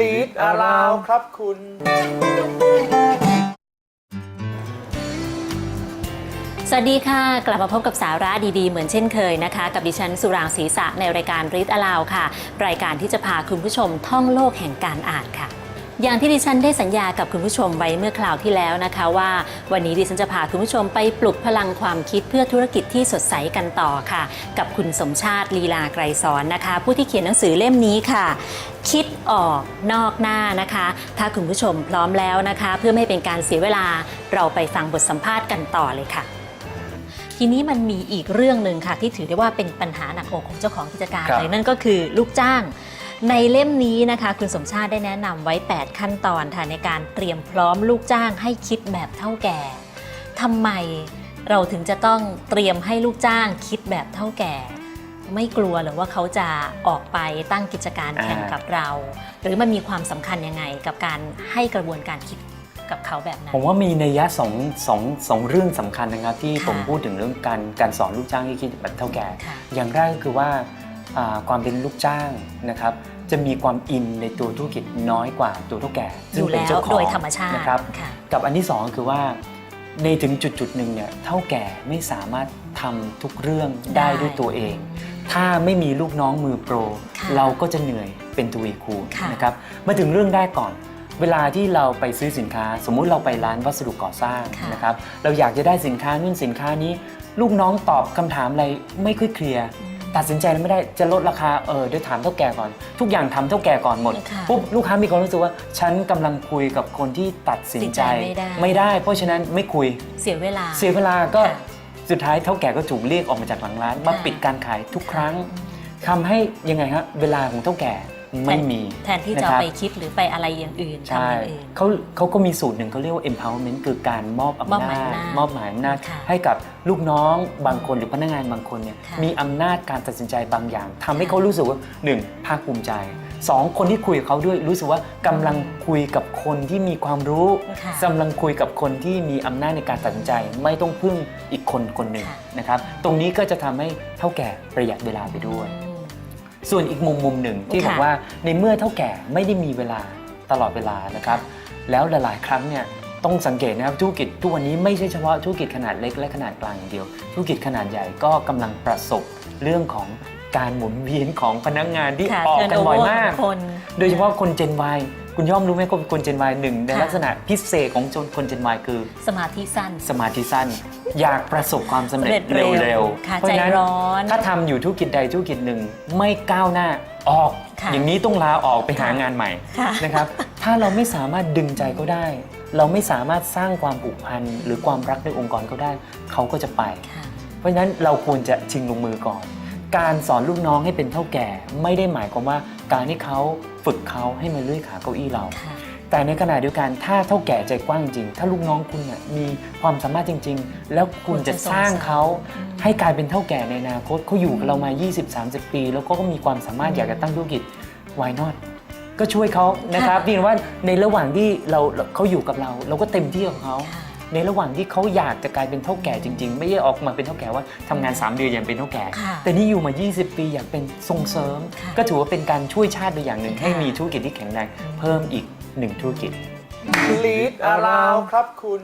ลีดอาราวครับคุณ สวัสดีค่ะ กลับมาพบกับสาระดีๆ เหมือนเช่นเคยนะคะ กับดิฉันสุรางศรีษะในรายการรีดอลาวค่ะ รายการที่จะพาคุณผู้ชมท่องโลกแห่งการอ่านค่ะ อย่างที่ดิฉันได้สัญญากับคุณผู้ชมไว้เมื่อคราวที่แล้วนะคะว่า วันนี้ดิฉันจะพาคุณผู้ชมไปปลุกพลังความคิดเพื่อธุรกิจที่สดใสกันต่อค่ะ กับคุณสมชาติลีลาไกรสอนนะคะ ผู้ที่เขียนหนังสือเล่มนี้ค่ะ คิดออกนอกหน้านะคะ ถ้าคุณผู้ชมพร้อมแล้วนะคะ เพื่อไม่ให้เป็นการเสียเวลาเราไปฟังบทสัมภาษณ์กันต่อเลยค่ะ ทีนี้มันมีอีกเรื่องหนึ่งค่ะ ที่ถือได้ว่าเป็นปัญหาหนักอกของเจ้าของกิจการครับ เลยนั่นก็คือลูกจ้าง ในเล่มนี้นะคะ คุณสมชาติได้แนะนำไว้ 8 ขั้นตอนค่ะในการเตรียมพร้อมลูกจ้างให้คิดแบบเท่าแก่ทำไมเราถึงจะต้องเตรียมให้ลูกจ้างคิดแบบเท่าแก่ ไม่กลัวหรือว่าเขาจะออกไปตั้งกิจการแข่งกับเรา หรือมันมีความสำคัญยังไงกับการให้กระบวนการคิดกับเขาแบบนั้น ผมว่ามีนัยยะสองสองสองเรื่องสำคัญนะครับที่ค่ะผมพูดถึงเรื่องการการสอนลูกจ้างให้คิดแบบเท่าแก่ค่ะอย่างแรกก็คือว่าอ่าความเป็นลูกจ้างนะครับ จะมีความอินในตัวธุรกิจน้อยกว่าตัวเท่าแก่อซึ่งยู่เป็นแล้วเจ้าของโดยธรรมชาตินะครับค่ะกับอันที่สองคือว่าในถึงจุดจุดๆหนึ่งเนี่ยเท่าแก่ไม่สามารถทำทุกเรื่องได้ได้ด้วยตัวเอง ถ้าไม่มีลูกน้องมือโปรค่ะเราก็จะเหนื่อยเป็นทวีคูณค่ะนะครับมาถึงเรื่องแรกก่อน เวลาที่เราไปซื้อสินค้า สมมุติเราไปร้านวัสดุก่อสร้างค่ะนะครับเราอยากจะได้สินค้านู่นสินค้านี้ ลูกน้องตอบคำถามอะไรไม่ค่อยเคลียร์ ตัดสินใจไม่ได้จะลดราคาเออเดี๋ยวถามเท่าแก่ก่อน ทุกอย่างทำเท่าแก่ก่อนหมดค่ะปุ๊บลูกค้ามีความรู้สึกว่า ฉันกำลังคุยกับคนที่ตัดสินใจตัดสินใจไม่ได้ไม่ได้ เพราะฉะนั้นไม่คุย เสียเวลา เสียเวลาก็ค่ะสุดท้ายเท่าแก่ก็ถูกเรียกออกมาจากหลังร้านมาค่ะ ปิดการขายทุกครั้งทำให้ยังไงฮะเวลาของเท่าแก่ ไม่มีแทนที่จะนะครับไปคิดหรือไปอะไรอย่างอื่นทำใช่อย่างอื่นเขาเขาก็มีสูตรหนึ่งเขาเรียกว่า empowerment คือการมอบอำมอบหมายนาจอำนาจมอบหมายอำนาจค่ะให้กับลูกน้องบางคนหรือพนักงานบางคนเนี่ยค่ะมีอำนาจการตัดสินใจบางอย่างทำให้ค่ะเขารู้สึกว่าหนึ่งภาคภูมิใจสองคนที่คุยกับเขาด้วยรู้สึกว่ากำลังคุยกับคนที่มีความรู้ค่ะกำลังคุยกับคนที่มีอำนาจในการตัดสินใจ ไม่ต้องพึ่งอีกคนคนหนึ่งค่ะนะครับ ตรงนี้ก็จะทำให้เท่าแก่ประหยัดเวลาไปด้วยอืม ส่วนอีกมุมมุมหนึ่งที่ค่ะ บอกว่าในเมื่อเท่าแก่ไม่ได้มีเวลาตลอดเวลานะครับ แล้วหลายๆ ครั้งเนี่ยต้องสังเกตนะครับธุรกิจทุกวันนี้ไม่ใช่เฉพาะธุรกิจขนาดเล็กและขนาดกลางอย่างเดียว ธุรกิจขนาดใหญ่ก็กำลังประสบเรื่องของ การหมุนเวียนของพนักงานที่ค่ะออกกันบ่อย turnover มากของคนโดยเฉพาะคน Gen Y คุณย่อมรู้ไหมว่าคน Gen Y หนึ่งในค่ะลักษณะพิเศษของคน Gen Y คือ สมาธิสั้น สมาธิสั้น อยากประสบความสำเร็จสำเร็จเร็วเร็วค่ะๆเพราะฉะนั้นใจร้อนถ้าทำอยู่ธุรกิจใดธุรกิจหนึ่งไม่ก้าวหน้าออกค่ะอย่างนี้ต้องลาออกไปหาค่ะงานใหม่ค่ะนะครับ ถ้าเราไม่สามารถดึงใจเขาได้ เราไม่สามารถสร้างความผูกพันหรือความรักในองค์กรเขาได้ เขาก็จะไปค่ะเพราะฉะนั้นเราควรจะชิงลงมือก่อน การสอนลูกน้องให้เป็นเท่าแก่ ไม่ได้หมายความว่าการที่เขาฝึกเขาให้มาเลื่อยขาเก้าอี้เราค่ะแต่ในขณะเดียวกันถ้าเท่าแก่ใจกว้างจริง ถ้าลูกน้องคุณเนี่ยมีความสามารถจริง ๆ แล้วคุณจะสร้างเขาอืมให้กลายเป็นเท่าแก่ในอนาคตเขาอยู่กับเรามา 20-30 ปี แล้วก็มีความสามารถอยากจะตั้งธุรกิจ why not ก็ช่วยเขานะครับเพียงว่าในระหว่างที่เราเขาอยู่กับเรา เราก็เต็มที่กับเขาค่ะ ในระหว่างที่เขาอยากจะกลายเป็นเท่าแก่จริง ๆ ไม่ได้ออกมาเป็นเท่าแก่ว่าทำงาน 3 เดือนอย่างเป็นเท่าแก่ ค่ะแต่นี่อยู่มา 20 ปีอยากเป็นส่งเสริม ค่ะก็ถือว่าเป็นการช่วยชาติโดยอย่างหนึ่ง ค่ะ ให้มีธุรกิจที่แข็งแรงเพิ่มอีกหนึ่งธุรกิจ ลีดอาราวครับคุณ